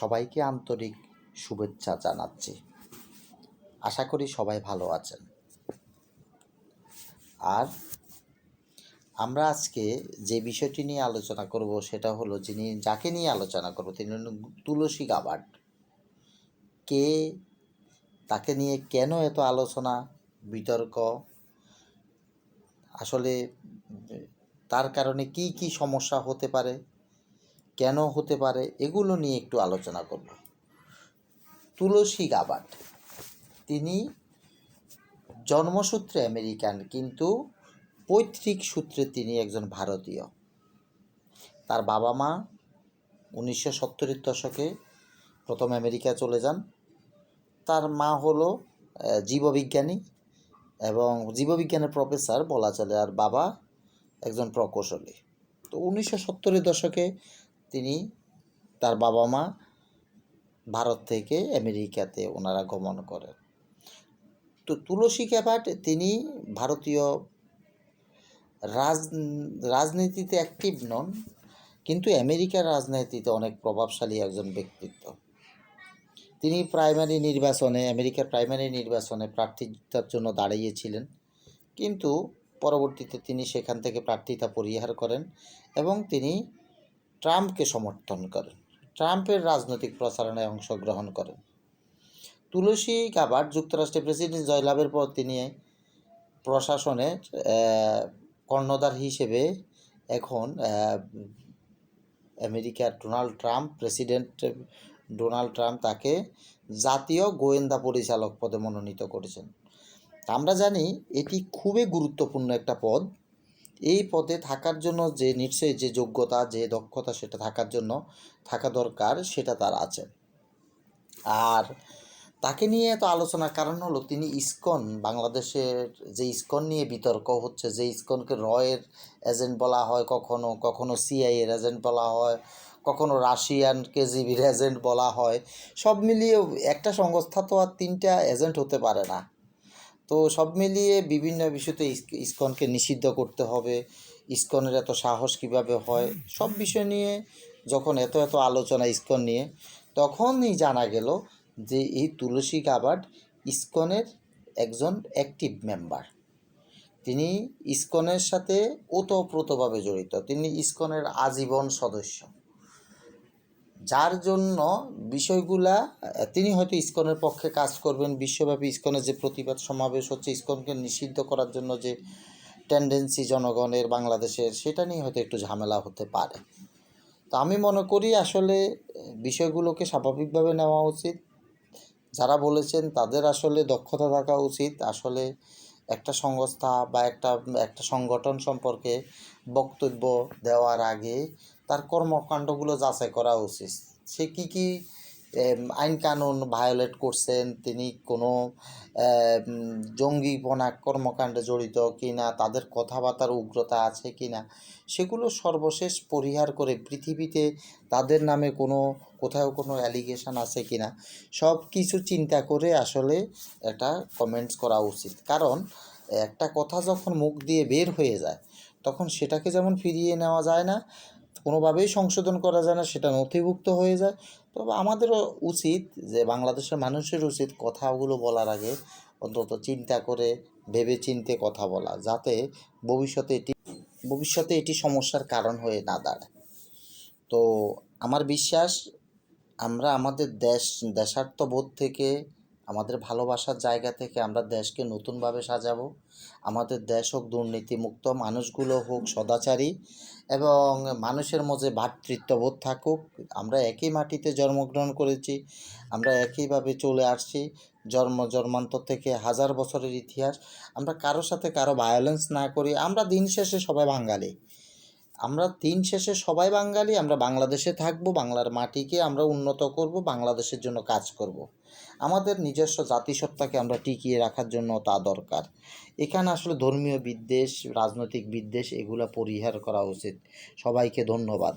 সবাইকে আন্তরিক শুভেচ্ছা জানাচ্ছি। আশা করি সবাই ভালো আছেন। আর আমরা আজকে যে বিষয়টি নিয়ে আলোচনা করব সেটা হলো যিনি, যাকে নিয়ে আলোচনা করব, তিনি হলেন তুলসী গাবাট কে, তাকে নিয়ে কেন এত আলোচনা, বিতর্ক, আসলে তার কারণে কি কি সমস্যা হতে পারে কেন হতে পারে এগুলো নিয়ে একটু আলোচনা করব। তুলসী গাবাট। তিনি জন্মসূত্রে আমেরিকান, কিন্তু পৈতৃক সূত্রে তিনি একজন ভারতীয়। তার বাবা মা উনিশশো সত্তরের দশকে প্রথম আমেরিকা চলে যান। তার মা হলো জীববিজ্ঞানী এবং জীববিজ্ঞানের প্রফেসর বলা চলে, আর বাবা একজন প্রকৌশলী। তো উনিশশো সত্তরের দশকে তিনি তার বাবা মা ভারত থেকে আমেরিকাতে ওনারা গমন করেন। তো তুলসী ক্যাপাট তিনি ভারতীয় রাজ রাজনীতিতে অ্যাক্টিভ নন, কিন্তু আমেরিকার রাজনীতিতে অনেক প্রভাবশালী একজন ব্যক্তিত্ব। তিনি প্রাইমারি নির্বাচনে, আমেরিকার প্রাইমারি নির্বাচনে প্রার্থিতার জন্য দাঁড়িয়েছিলেন, কিন্তু পরবর্তীতে তিনি সেখান থেকে প্রার্থিতা পরিহার করেন এবং তিনি ট্রাম্পকে সমর্থন করেন, ট্রাম্পের রাজনৈতিক প্রচারণায় অংশগ্রহণ করেন। তুলসী কাবার যুক্তরাষ্ট্রের প্রেসিডেন্ট জয়লাভের পর তিনি প্রশাসনের কর্ণধার হিসেবে এখন আমেরিকার Donald Trump, president Donald Trump তাকে জাতীয় গোয়েন্দা পরিচালক পদে মনোনীত করেছেন। আমরা জানি এটি খুবই গুরুত্বপূর্ণ একটা পদ। এই পদে থাকার জন্য যে নিশ্চয়ই যে যোগ্যতা, যে দক্ষতা সেটা থাকার জন্য থাকা দরকার, সেটা তার আছে। আর তাকে নিয়ে এত আলোচনার কারণ হলো, তিনি ইসকন, বাংলাদেশের যে ইসকন নিয়ে বিতর্ক হচ্ছে, যে ইসকনকে রয়ের এজেন্ট বলা হয় কখনো কখনো সিআই এর এজেন্ট বলা হয়, কখনো রাশিয়ান কেজিবির এজেন্ট বলা হয়, সব মিলিয়ে একটা সংস্থা তো আর তিনটা এজেন্ট হতে পারে না। তো সব মিলিয়ে বিভিন্ন বিষয়তে ইস্কনকে নিষিদ্ধ করতে হবে। ইস্কনের এত সাহস কীভাবে হয়? সব বিষয় নিয়ে যখন এত এত আলোচনা ইস্কন নিয়ে, তখনই জানা গেল যে এই তুলসী কাবাড ইস্কনের একজন অ্যাক্টিভ মেম্বার তিনি ইস্কনের সাথে ওতপ্রোতভাবে জড়িত। তিনি ইস্কনের আজীবন সদস্য। যার জন্য বিষয়গুলা, তিনি হয়তো ইস্কনের পক্ষে কাজ করবেন, বিশ্বব্যাপী ইসকনের যে প্রতিবাদ সমাবেশ হচ্ছে, ইস্কনকে নিষিদ্ধ করার জন্য যে টেন্ডেন্সি জনগণের বাংলাদেশের, সেটা নিয়ে হয়তো একটু ঝামেলা হতে পারে। তো আমি মনে করি আসলে বিষয়গুলোকে স্বাভাবিকভাবে নেওয়া উচিত। যারা বলেছেন তাদের আসলে দক্ষতা থাকা উচিত। আসলে একটা সংস্থা বা একটা একটা সংগঠন সম্পর্কে বক্তব্য দেওয়ার আগে তার কর্মকাণ্ডগুলো যাচাই করা উচিত। সে কী কি আইন কানুন ভায়োলেট করছেন, তিনি কোনো জঙ্গিপনা কর্মকাণ্ডে জড়িত কি না তাদের কথাবার্তার উগ্রতা আছে কি না সেগুলো সর্বশেষ পরিহার করে পৃথিবীতে তাদের নামে কোনো, কোথাও কোনো অ্যালিগেশন আছে কি না সব কিছু চিন্তা করে আসলে এটা কমেন্টস করা উচিত। কারণ, একটা কথা যখন মুখ দিয়ে বের হয়ে যায়, তখন সেটাকে যেমন ফিরিয়ে নেওয়া যায় না কোনোভাবেই সংশোধন করা যায় না, সেটা নথিভুক্ত হয়ে যায়। তবে আমাদেরও উচিত যে বাংলাদেশের মানুষের উচিত কথাগুলো বলার আগে অন্তত চিন্তা করে ভেবে চিনতে কথা বলা, যাতে ভবিষ্যতে এটি ভবিষ্যতে এটি সমস্যার কারণ হয়ে না দাঁড়ায়। তো আমার বিশ্বাস, আমরা আমাদের দেশ, দেশাত্মবোধ থেকে আমাদের ভালোবাসার জায়গা থেকে আমরা দেশকে নতুনভাবে সাজাবো। আমাদের দেশ হোক দুর্নীতিমুক্ত, মানুষগুলো হোক সদাচারী এবং মানুষের মধ্যে ভ্রাতৃত্ববোধ থাকুক। আমরা একই মাটিতে জন্মগ্রহণ করেছি, আমরা একইভাবে চলে আসছি। জন্ম, জন্মান্তর থেকে হাজার বছরের ইতিহাস। আমরা কারও সাথে কারও ভায়োলেন্স না করি, আমরা দিন শেষে সবাই বাঙালি। আমরা তিন শেষে সবাই বাঙালি, আমরা বাংলাদেশে থাকব, বাংলার মাটিকে আমরা উন্নত করব, বাংলাদেশের জন্য কাজ করব। আমাদের নিজস্ব জাতিসত্তাকে আমরা টিকিয়ে রাখার জন্য তা দরকার। এখানে আসলে ধর্মীয় বিদ্বেষ, রাজনৈতিক বিদ্বেষ, এগুলো পরিহার করা উচিত। সবাইকে ধন্যবাদ।